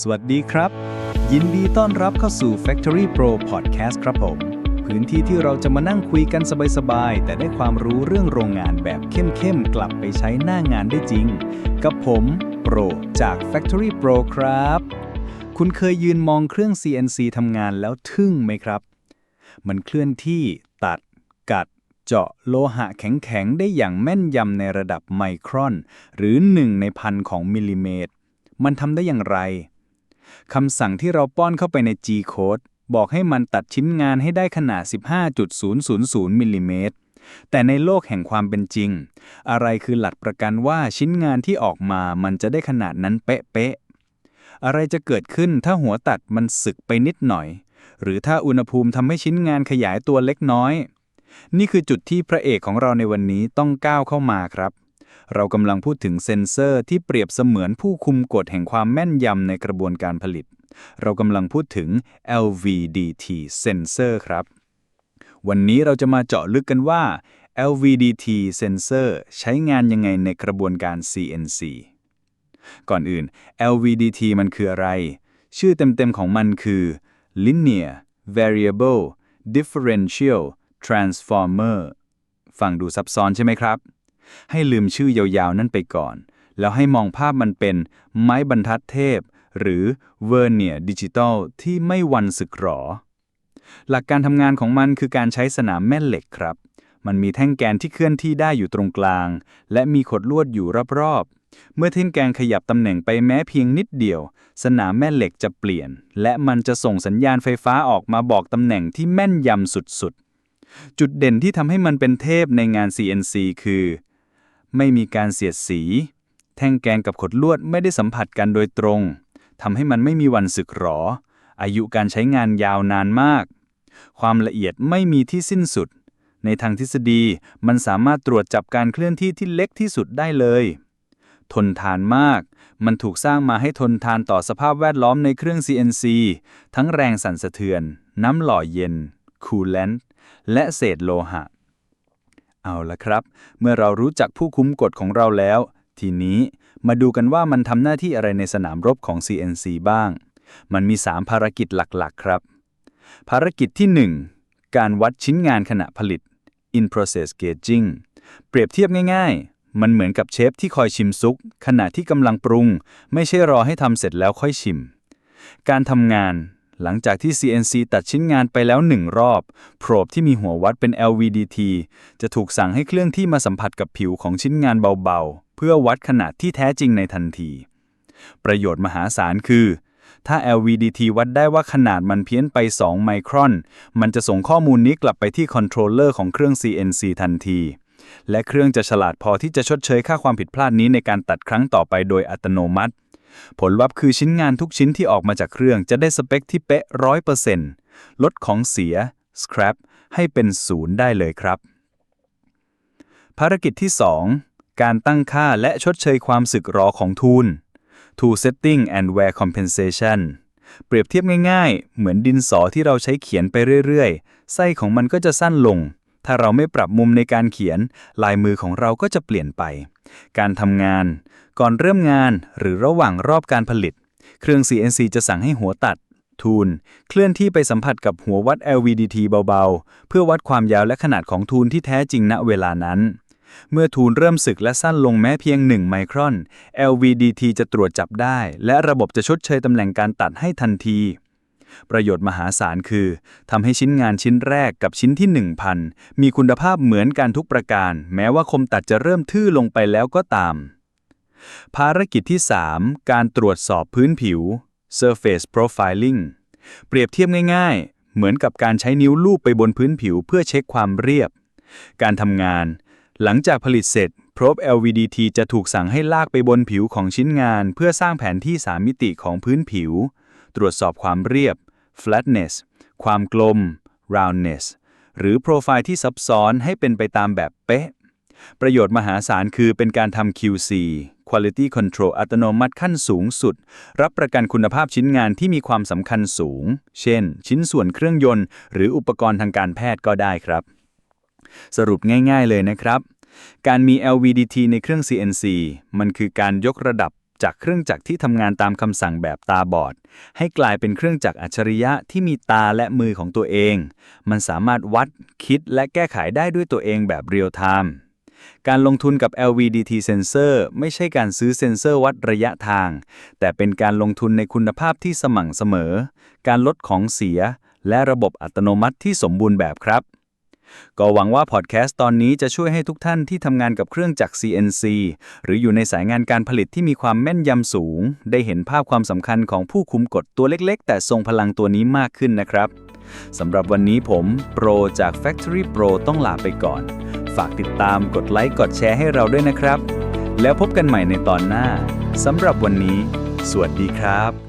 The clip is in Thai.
สวัสดีครับ ยินดีต้อนรับเข้าสู่ Factory Pro Podcast ครับผม พื้นที่ที่เราจะมานั่งคุยกันสบายๆ แต่ได้ความรู้เรื่องโรงงานแบบเข้มๆ กลับไปใช้หน้างานได้จริง กับผมโปรจาก Factory Pro ครับ คุณเคยยืนมองเครื่อง CNC ทำงานแล้วทึ่งไหมครับ มันเคลื่อนที่ตัด กัดเจาะโลหะแข็ง ๆ ได้อย่างแม่นยำในระดับไมครอน หรือ1ในพันของมิลลิเมตร มันทำได้อย่างไร คำสั่งที่เราป้อนเข้าไปใน G code บอกให้มันตัดชิ้นงานให้ได้ขนาด 15.000 มิลลิเมตร แต่ในโลกแห่งความเป็นจริง อะไรคือหลักประกันว่าชิ้นงานที่ออกมามันจะได้ขนาดนั้นเป๊ะๆ อะไรจะเกิดขึ้นถ้าหัวตัดมันสึกไปนิดหน่อย หรือถ้าอุณหภูมิทำให้ชิ้นงานขยายตัวเล็กน้อย นี่คือจุดที่พระเอกของเราในวันนี้ต้องก้าวเข้ามาครับ เรากำลังพูดถึงเซ็นเซอร์ที่เปรียบเสมือนผู้คุมกฎแห่งความแม่นยำในกระบวนการผลิต เรากำลังพูดถึง LVDT sensor ครับ วันนี้เราจะมาเจาะลึกกันว่า LVDT sensor ใช้งานยังไงในกระบวนการ CNC ก่อนอื่น LVDT มันคืออะไร ชื่อเต็มๆของมันคือ Linear Variable Differential Transformer ฟังดูซับซ้อนใช่ไหมครับ ให้ลืมชื่อยาวๆ นั่นไปก่อน แล้วให้มองภาพมันเป็นไม้บรรทัดเทพ หรือเวอร์เนียดิจิตอลที่ไม่วันสึกหรอ หลักการทำงานของมันคือการใช้สนามแม่เหล็กครับ มันมีแท่งแกนที่เคลื่อนที่ได้อยู่ตรงกลาง และมีขดลวดอยู่รอบๆ เมื่อแท่งแกนขยับตำแหน่งไปแม้เพียงนิดเดียว สนามแม่เหล็กจะเปลี่ยน และมันจะส่งสัญญาณไฟฟ้าออกมาบอกตำแหน่งที่แม่นยำสุดๆจุดเด่นที่ทำให้มันเป็นเทพในงาน CNC คือ ไม่มีการเสียดสี แท่งแกนกับขดลวดไม่ได้สัมผัสกันโดยตรงทำให้มันไม่มีวันสึกหรอ อายุการใช้งานยาวนานมาก ความละเอียดไม่มีที่สิ้นสุด ในทางทฤษฎีมันสามารถตรวจจับการเคลื่อนที่ที่เล็กที่สุดได้เลย ทนทานมาก มันถูกสร้างมาให้ทนทานต่อสภาพแวดล้อมในเครื่อง CNC ทั้งแรงสั่นสะเทือน น้ำหล่อเย็น คูลเลนต์ และเศษโลหะ เอาละครับ เมื่อเรารู้จักผู้คุ้มกฎของเราแล้ว ทีนี้มาดูกันว่ามันทำหน้าที่อะไรในสนามรบของ CNC บ้าง มันมี 3 ภารกิจหลักๆ ครับ ภารกิจที่ 1 การวัดชิ้นงานขณะผลิต in process gauging เปรียบเทียบง่ายๆ มันเหมือนกับเชฟที่คอยชิมซุกขณะที่กำลังปรุง ไม่ใช่รอให้ทำเสร็จแล้วค่อยชิม การทำงาน หลังจากที่ CNC ตัดชิ้นงานไปแล้วหนึ่งรอบ โพรบที่มีหัววัดเป็น LVDT จะถูกสั่งให้เคลื่อนที่มาสัมผัสกับผิวของชิ้นงานเบาๆ เพื่อวัดขนาดที่แท้จริงในทันที ประโยชน์มหาศาลคือ ถ้า LVDT วัดได้ว่าขนาดมันเพี้ยนไป 2 ไมครอน มันจะส่งข้อมูลนี้กลับไปที่คอนโทรลเลอร์ของเครื่อง CNC ทันที และเครื่องจะฉลาดพอที่จะชดเชยค่าความผิดพลาดนี้ในการตัดครั้งต่อไปโดยอัตโนมัติ ผลลัพธ์คือชิ้นงานทุกชิ้นที่ออกมาจากเครื่องจะได้สเปคที่เป๊ะร้อยเปอร์เซ็นต์ลดของเสีย scrap ให้เป็นศูนย์ได้เลยครับ ภารกิจที่ 2 การตั้งค่าและชดเชยความสึกหรอของทูล tool setting and wear compensation เปรียบเทียบง่ายๆ เหมือนดินสอที่เราใช้เขียนไปเรื่อยๆ ไส้ของมันก็จะสั้นลง ถ้าเราไม่ปรับมุมในการเขียน ลายมือของเราก็จะเปลี่ยนไป การทำงาน ก่อนเริ่มงานหรือระหว่างรอบการผลิต เครื่อง CNC จะสั่งให้หัวตัด ทูล เคลื่อนที่ไปสัมผัสกับหัววัด LVDT เบาๆ เพื่อวัดความยาวและขนาดของทูลที่แท้จริงณเวลานั้นเมื่อทูลเริ่มสึกและสั้นลงแม้เพียง 1 ไมครอน LVDT จะตรวจจับได้ และระบบจะชดเชยตำแหน่งการตัดให้ทันที ประโยชน์มหาศาลคือทำให้ชิ้นงานชิ้นแรกกับชิ้นที่ 1,000 มีคุณภาพเหมือนกันทุกประการ แม้ว่าคมตัดจะเริ่มทื่อลงไปแล้วก็ตาม ภารกิจที่ 3 การตรวจสอบพื้นผิว surface profiling เปรียบเทียบง่ายๆ เหมือนกับการใช้นิ้วลูบไปบนพื้นผิวเพื่อเช็คความเรียบ การทำงาน หลังจากผลิตเสร็จ probe LVDT จะถูกสั่งให้ลากไปบนผิวของชิ้นงาน เพื่อสร้างแผนที่3มิติของพื้นผิว ตรวจสอบความเรียบ flatness ความกลม roundness หรือโปรไฟล์ที่ซับซ้อนให้เป็นไปตามแบบเป๊ะ ประโยชน์มหาศาลคือเป็นการทำ QC Quality Control อัตโนมัติขั้นสูงสุด รับประกันคุณภาพชิ้นงานที่มีความสำคัญสูง เช่น ชิ้นส่วนเครื่องยนต์ หรืออุปกรณ์ทางการแพทย์ก็ได้ครับ สรุปง่ายๆเลยนะครับ การมี LVDT ในเครื่อง CNC มันคือการยกระดับ จากเครื่องจักรที่ทำงานตามคำสั่งแบบตาบอด ให้กลายเป็นเครื่องจักรอัจฉริยะที่มีตาและมือของตัวเอง มันสามารถวัดคิดและแก้ไขได้ด้วยตัวเองแบบเรียลไทม์การลงทุนกับ LVDT Sensor ไม่ใช่การซื้อเซ็นเซอร์วัดระยะทาง แต่เป็นการลงทุนในคุณภาพที่สม่ำเสมอ การลดของเสีย และระบบอัตโนมัติที่สมบูรณ์แบบครับ ก็หวังว่าพอดแคสต์ตอนนี้จะช่วยให้ทุกท่านที่ทำงานกับเครื่องจักร CNC หรืออยู่ในสายงานการผลิตที่มีความแม่นยำสูง ได้เห็นภาพความสำคัญของผู้คุมกฎตัวเล็ก ๆ แต่ทรงพลังตัวนี้มากขึ้นนะครับสำหรับวันนี้ผมโปรจาก Factory Pro ต้องลาไปก่อน ฝากติดตามกดไลค์กดแชร์ให้เราด้วยนะครับ แล้วพบกันใหม่ในตอนหน้าสำหรับวันนี้ สวัสดีครับ